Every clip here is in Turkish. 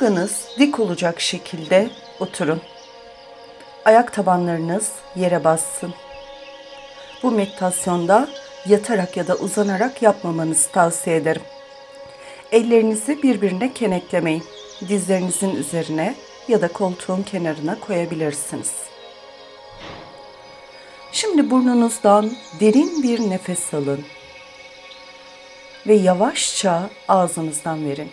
Omurganız dik olacak şekilde oturun. Ayak tabanlarınız yere bassın. Bu meditasyonda yatarak ya da uzanarak yapmamanızı tavsiye ederim. Ellerinizi birbirine kenetlemeyin. Dizlerinizin üzerine ya da koltuğun kenarına koyabilirsiniz. Şimdi burnunuzdan derin bir nefes alın ve yavaşça ağzınızdan verin.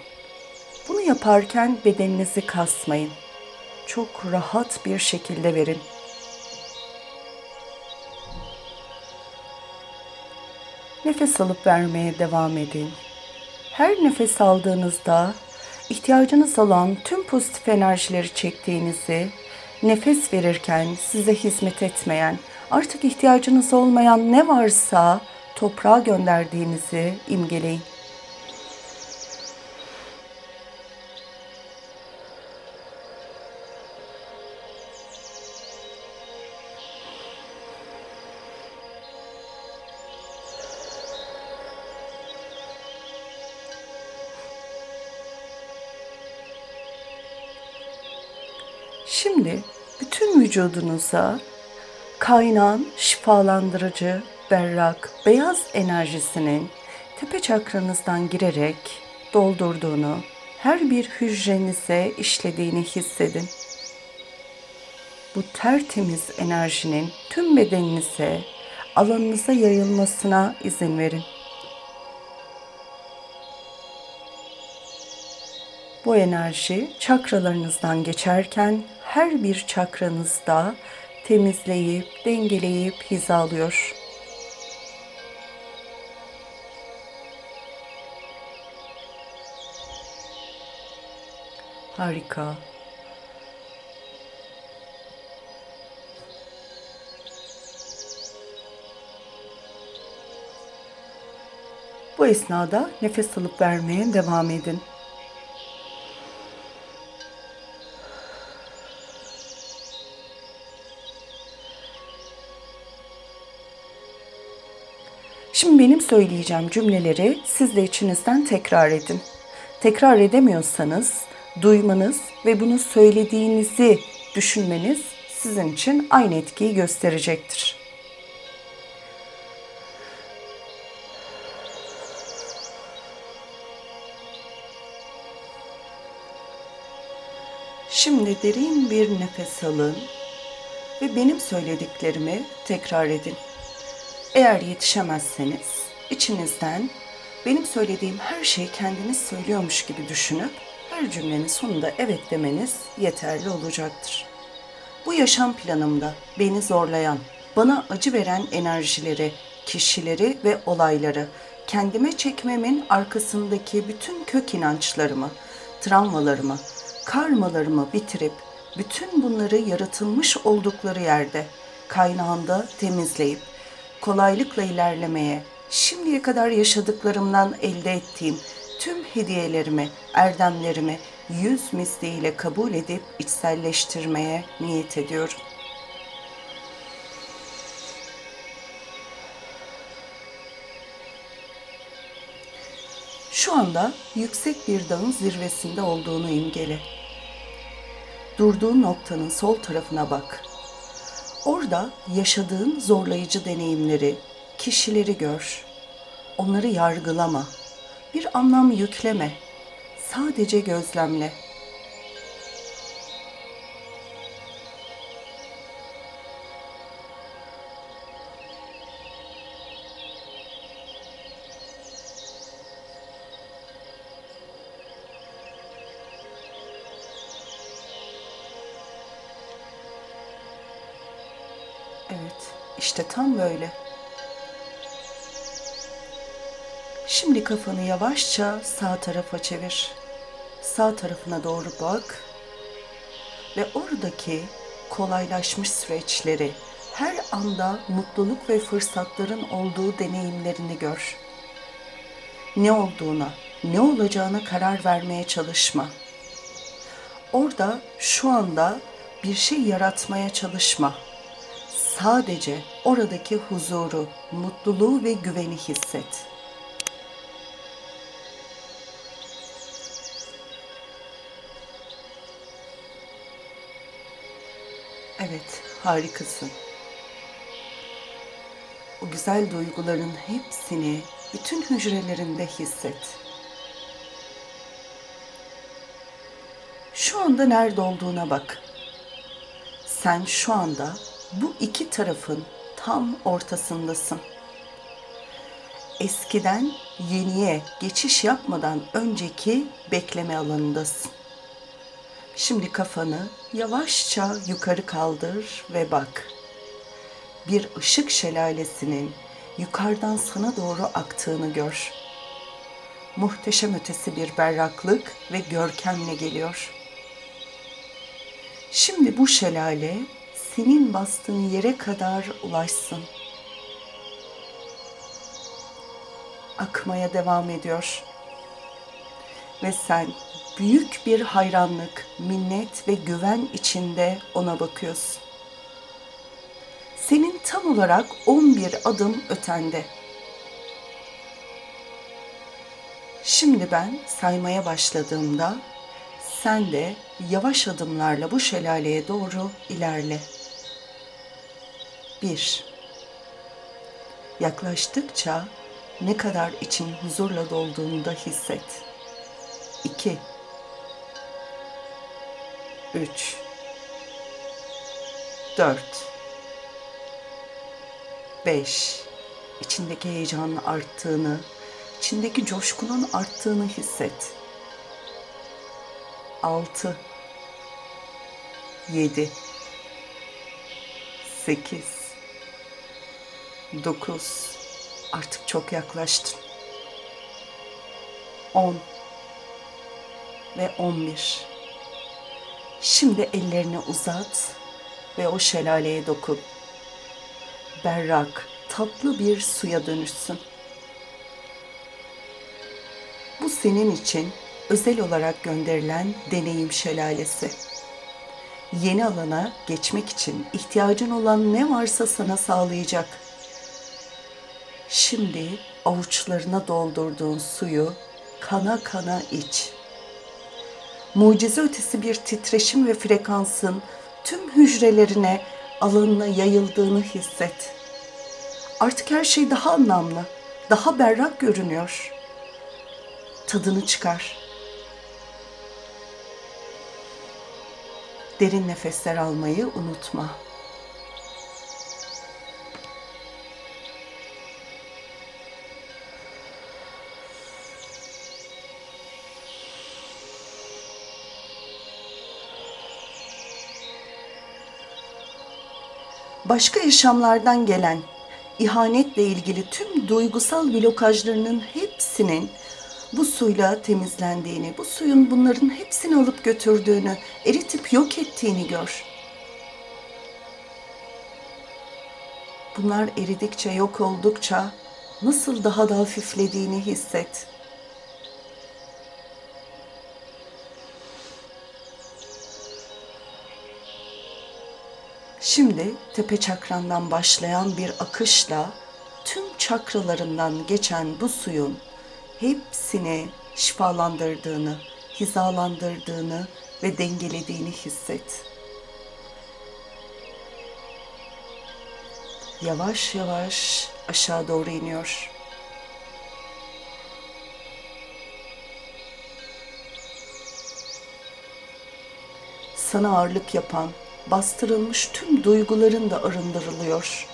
Bunu yaparken bedeninizi kasmayın. Çok rahat bir şekilde verin. Nefes alıp vermeye devam edin. Her nefes aldığınızda ihtiyacınız olan tüm pozitif enerjileri çektiğinizi, nefes verirken size hizmet etmeyen, artık ihtiyacınız olmayan ne varsa toprağa gönderdiğinizi imgeleyin. Şimdi bütün vücudunuza kaynağın şifalandırıcı, berrak, beyaz enerjisinin tepe çakranızdan girerek doldurduğunu, her bir hücrenize işlediğini hissedin. Bu tertemiz enerjinin tüm bedeninize, alanınıza yayılmasına izin verin. Bu enerji çakralarınızdan geçerken her bir çakranızda temizleyip, dengeleyip hizalıyor. Harika. Bu esnada nefes alıp vermeye devam edin. Şimdi benim söyleyeceğim cümleleri siz de içinizden tekrar edin. Tekrar edemiyorsanız duymanız ve bunu söylediğinizi düşünmeniz sizin için aynı etkiyi gösterecektir. Şimdi derin bir nefes alın ve benim söylediklerimi tekrar edin. Eğer yetişemezseniz içinizden benim söylediğim her şeyi kendiniz söylüyormuş gibi düşünüp her cümlenin sonunda evet demeniz yeterli olacaktır. Bu yaşam planımda beni zorlayan, bana acı veren enerjileri, kişileri ve olayları kendime çekmemin arkasındaki bütün kök inançlarımı, travmalarımı, karmalarımı bitirip bütün bunları yaratılmış oldukları yerde kaynağında temizleyip kolaylıkla ilerlemeye, şimdiye kadar yaşadıklarımdan elde ettiğim tüm hediyelerimi, erdemlerimi yüz misliyle kabul edip içselleştirmeye niyet ediyorum. Şu anda yüksek bir dağın zirvesinde olduğunu imgele. Durduğun noktanın sol tarafına bak. Orada yaşadığın zorlayıcı deneyimleri, kişileri gör. Onları yargılama. Bir anlam yükleme. Sadece gözlemle. İşte tam böyle. Şimdi kafanı yavaşça sağ tarafa çevir. Sağ tarafına doğru bak ve oradaki kolaylaşmış süreçleri, her anda mutluluk ve fırsatların olduğu deneyimlerini gör. Ne olduğuna, ne olacağına karar vermeye çalışma. Orada şu anda bir şey yaratmaya çalışma. Sadece oradaki huzuru, mutluluğu ve güveni hisset. Evet, harikasın. O güzel duyguların hepsini bütün hücrelerinde hisset. Şu anda nerede olduğuna bak. Sen şu anda bu iki tarafın tam ortasındasın. Eskiden yeniye geçiş yapmadan önceki bekleme alanındasın. Şimdi kafanı yavaşça yukarı kaldır ve bak. Bir ışık şelalesinin yukarıdan sana doğru aktığını gör. Muhteşem ötesi bir berraklık ve görkemle geliyor. Şimdi bu şelale senin bastığın yere kadar ulaşsın. Akmaya devam ediyor. Ve sen büyük bir hayranlık, minnet ve güven içinde ona bakıyorsun. Senin tam olarak 11 adım ötende. Şimdi ben saymaya başladığımda sen de yavaş adımlarla bu şelaleye doğru ilerle. 1. Yaklaştıkça ne kadar için huzurla dolduğunu da hisset. 2 3 4 5 İçindeki heyecanın arttığını, içindeki coşkunun arttığını hisset. 6 7 8 9 Artık çok yaklaştın. 10 ve 11 Şimdi ellerini uzat ve o şelaleye dokun. Berrak, tatlı bir suya dönüşsün. Bu senin için özel olarak gönderilen deneyim şelalesi. Yeni alana geçmek için ihtiyacın olan ne varsa sana sağlayacak. Şimdi avuçlarına doldurduğun suyu kana kana iç. Mucize ötesi bir titreşim ve frekansın tüm hücrelerine, alanına yayıldığını hisset. Artık her şey daha anlamlı, daha berrak görünüyor. Tadını çıkar. Derin nefesler almayı unutma. Başka yaşamlardan gelen ihanetle ilgili tüm duygusal blokajlarının hepsinin bu suyla temizlendiğini, bu suyun bunların hepsini alıp götürdüğünü, eritip yok ettiğini gör. Bunlar eridikçe, yok oldukça nasıl daha da hafiflediğini hisset. Şimdi tepe çakrandan başlayan bir akışla tüm çakralarından geçen bu suyun hepsini şifalandırdığını, hizalandırdığını ve dengelediğini hisset. Yavaş yavaş aşağı doğru iniyor. Sana ağırlık yapan bastırılmış tüm duyguların da arındırılıyor.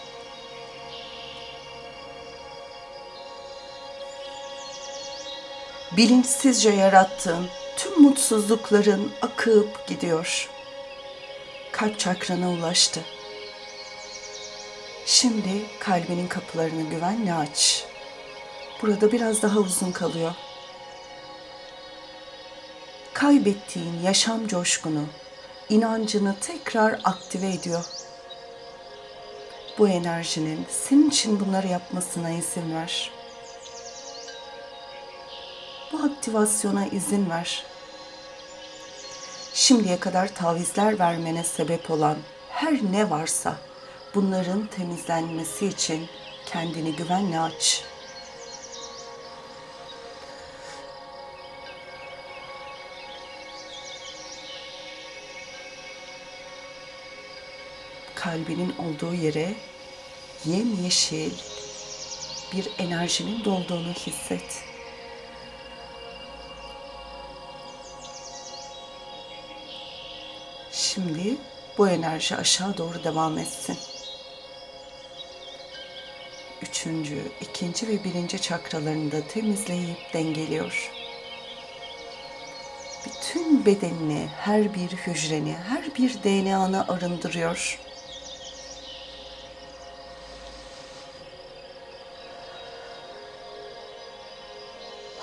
Bilinçsizce yarattığın tüm mutsuzlukların akıp gidiyor. Kalp çakrana ulaştı. Şimdi kalbinin kapılarını güvenle aç. Burada biraz daha uzun kalıyor. Kaybettiğin yaşam coşkunu, inancını tekrar aktive ediyor. Bu enerjinin senin için bunları yapmasına izin ver. Bu aktivasyona izin ver. Şimdiye kadar tavizler vermene sebep olan her ne varsa bunların temizlenmesi için kendini güvenle aç. Kalbinin olduğu yere yemyeşil bir enerjinin dolduğunu hisset. Şimdi bu enerji aşağı doğru devam etsin. Üçüncü, ikinci ve birinci çakralarını da temizleyip dengeliyor. Bütün bedenini, her bir hücreni, her bir DNA'nı arındırıyor.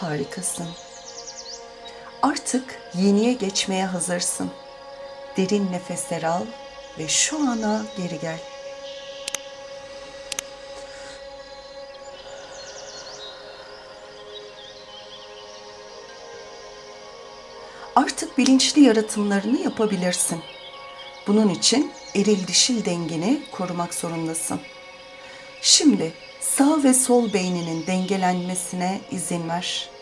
Harikasın. Artık yeniye geçmeye hazırsın. Derin nefesler al ve şu ana geri gel. Artık bilinçli yaratımlarını yapabilirsin. Bunun için eril dişil dengeni korumak zorundasın. Şimdi sağ ve sol beyninin dengelenmesine izin ver.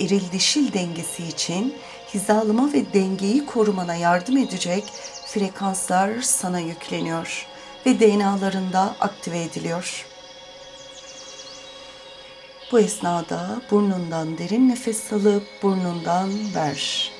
Eril dişil dengesi için hizalama ve dengeyi korumana yardım edecek frekanslar sana yükleniyor ve DNA'larında aktive ediliyor. Bu esnada burnundan derin nefes alıp burnundan ver.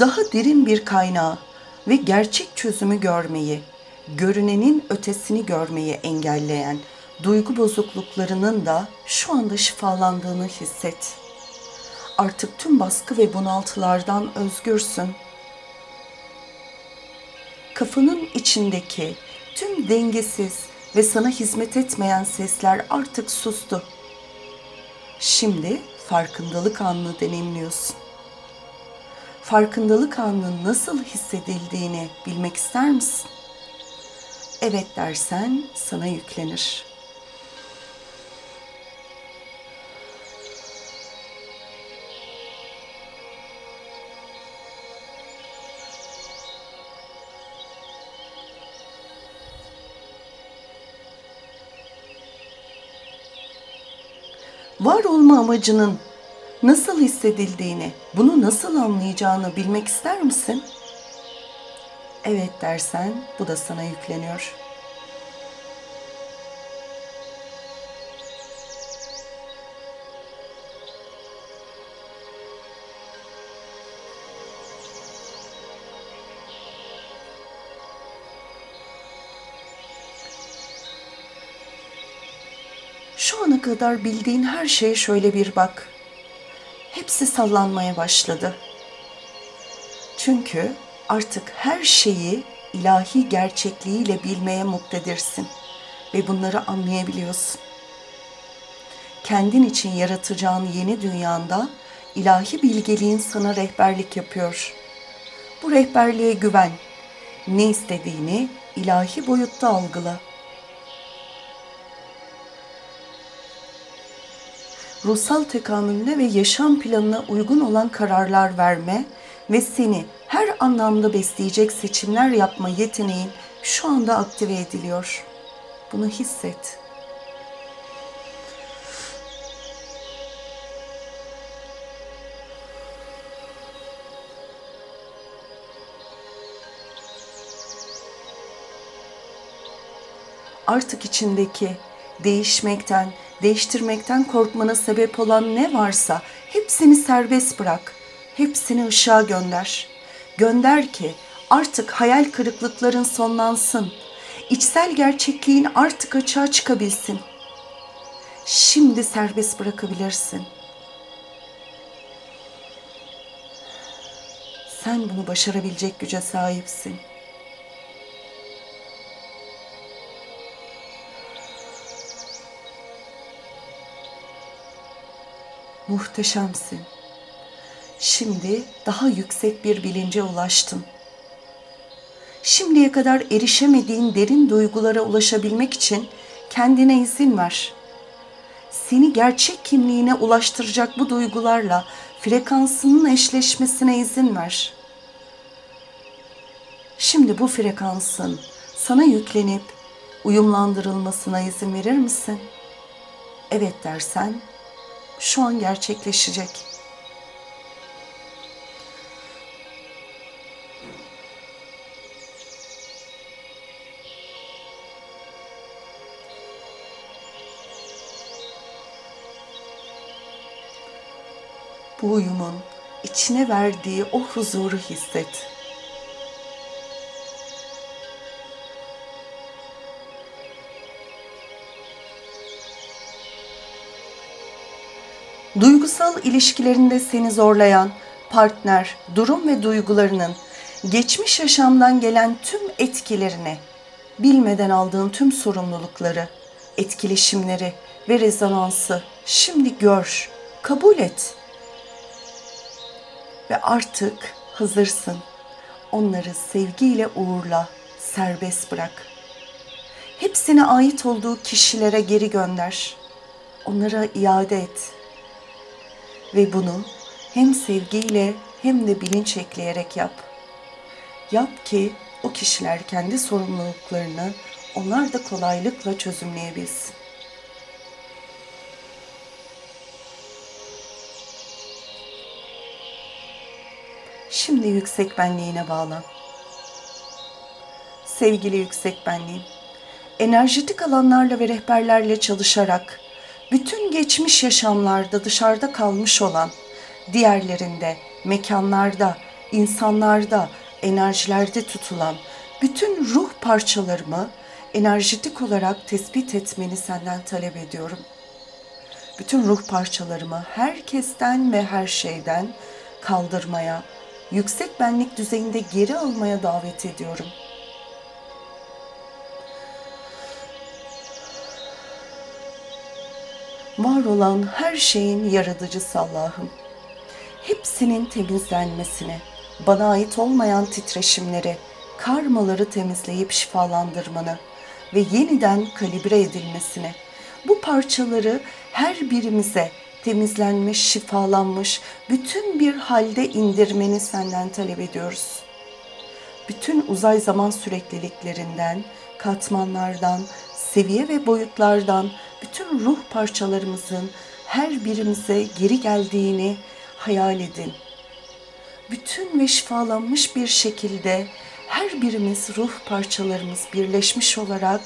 Daha derin bir kaynağı ve gerçek çözümü görmeyi, görünenin ötesini görmeyi engelleyen duygu bozukluklarının da şu anda şifalandığını hisset. Artık tüm baskı ve bunaltılardan özgürsün. Kafanın içindeki tüm dengesiz ve sana hizmet etmeyen sesler artık sustu. Şimdi farkındalık anını deneyimliyorsun farkındalık anının nasıl hissedildiğini bilmek ister misin? Evet dersen sana yüklenir. Var olma amacının nasıl hissedildiğini, bunu nasıl anlayacağını bilmek ister misin? Evet dersen bu da sana yükleniyor. Şu ana kadar bildiğin her şeye şöyle bir bak hepsi sallanmaya başladı. Çünkü artık her şeyi ilahi gerçekliğiyle bilmeye muktedirsin ve bunları anlayabiliyorsun. Kendin için yaratacağın yeni dünyanda ilahi bilgeliğin sana rehberlik yapıyor. Bu rehberliğe güven. Ne istediğini ilahi boyutta algıla. Ruhsal tekamülüne ve yaşam planına uygun olan kararlar verme ve seni her anlamda besleyecek seçimler yapma yeteneğin şu anda aktive ediliyor. Bunu hisset. Artık içindeki değişmekten, değiştirmekten korkmana sebep olan ne varsa hepsini serbest bırak. Hepsini ışığa gönder. Gönder ki artık hayal kırıklıkların sonlansın. İçsel gerçekliğin artık açığa çıkabilsin. Şimdi serbest bırakabilirsin. Sen bunu başarabilecek güce sahipsin.'' Muhteşemsin. Şimdi daha yüksek bir bilince ulaştın. Şimdiye kadar erişemediğin derin duygulara ulaşabilmek için kendine izin ver. Seni gerçek kimliğine ulaştıracak bu duygularla frekansının eşleşmesine izin ver. Şimdi bu frekansın sana yüklenip uyumlandırılmasına izin verir misin? Evet dersen şu an gerçekleşecek. Bu uyumun içine verdiği o huzuru hisset. Duygusal ilişkilerinde seni zorlayan partner, durum ve duygularının geçmiş yaşamdan gelen tüm etkilerini, bilmeden aldığın tüm sorumlulukları, etkileşimleri ve rezonansı şimdi gör, kabul et. Ve artık hazırsın. Onları sevgiyle uğurla, serbest bırak. Hepsine ait olduğu kişilere geri gönder. Onlara iade et ve bunu hem sevgiyle hem de bilinç ekleyerek yap. Yap ki o kişiler kendi sorumluluklarını onlar da kolaylıkla çözümleyebilsin. Şimdi yüksek benliğine bağlan. Sevgili yüksek benliğim, enerjetik alanlarla ve rehberlerle çalışarak bütün geçmiş yaşamlarda dışarıda kalmış olan, diğerlerinde, mekanlarda, insanlarda, enerjilerde tutulan bütün ruh parçalarımı enerjetik olarak tespit etmeni senden talep ediyorum. Bütün ruh parçalarımı herkesten ve her şeyden kaldırmaya, yüksek benlik düzeyinde geri almaya davet ediyorum.'' Var olan her şeyin yaratıcısı Allah'ım. Hepsinin temizlenmesine, bana ait olmayan titreşimleri, karmaları temizleyip şifalandırmanı ve yeniden kalibre edilmesine, bu parçaları her birimize temizlenmiş, şifalanmış, bütün bir halde indirmeni senden talep ediyoruz. Bütün uzay zaman sürekliliklerinden, katmanlardan, seviye ve boyutlardan bütün ruh parçalarımızın her birimize geri geldiğini hayal edin. Bütün ve şifalanmış bir şekilde her birimiz ruh parçalarımız birleşmiş olarak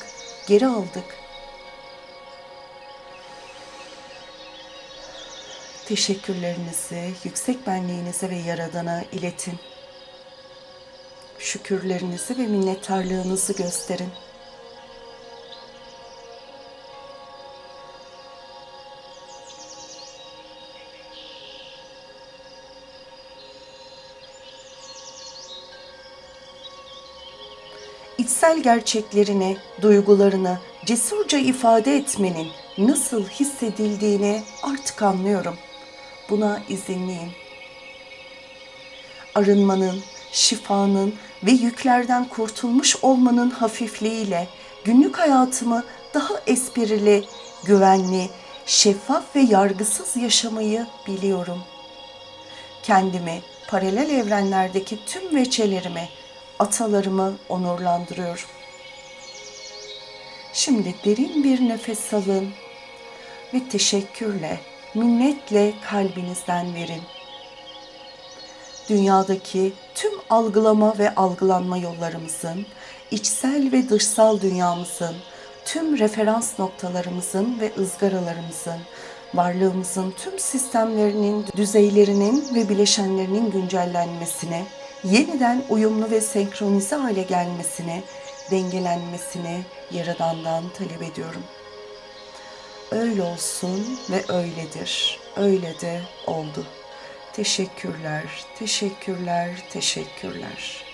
geri aldık. Teşekkürlerinizi yüksek benliğinize ve yaradana iletin. Şükürlerinizi ve minnettarlığınızı gösterin. İçsel gerçeklerini, duygularını cesurca ifade etmenin nasıl hissedildiğini artık anlıyorum. Buna izinliyim. Arınmanın, şifanın ve yüklerden kurtulmuş olmanın hafifliğiyle günlük hayatımı daha esprili, güvenli, şeffaf ve yargısız yaşamayı biliyorum. Kendimi paralel evrenlerdeki tüm veçelerimi atalarımı onurlandırıyorum. Şimdi derin bir nefes alın ve teşekkürle, minnetle kalbinizden verin. Dünyadaki tüm algılama ve algılanma yollarımızın, içsel ve dışsal dünyamızın, tüm referans noktalarımızın ve ızgaralarımızın, varlığımızın tüm sistemlerinin, düzeylerinin ve bileşenlerinin güncellenmesine, yeniden uyumlu ve senkronize hale gelmesini, dengelenmesini Yaradan'dan talep ediyorum. Öyle olsun ve öyledir. Öyle de oldu. Teşekkürler, teşekkürler, teşekkürler.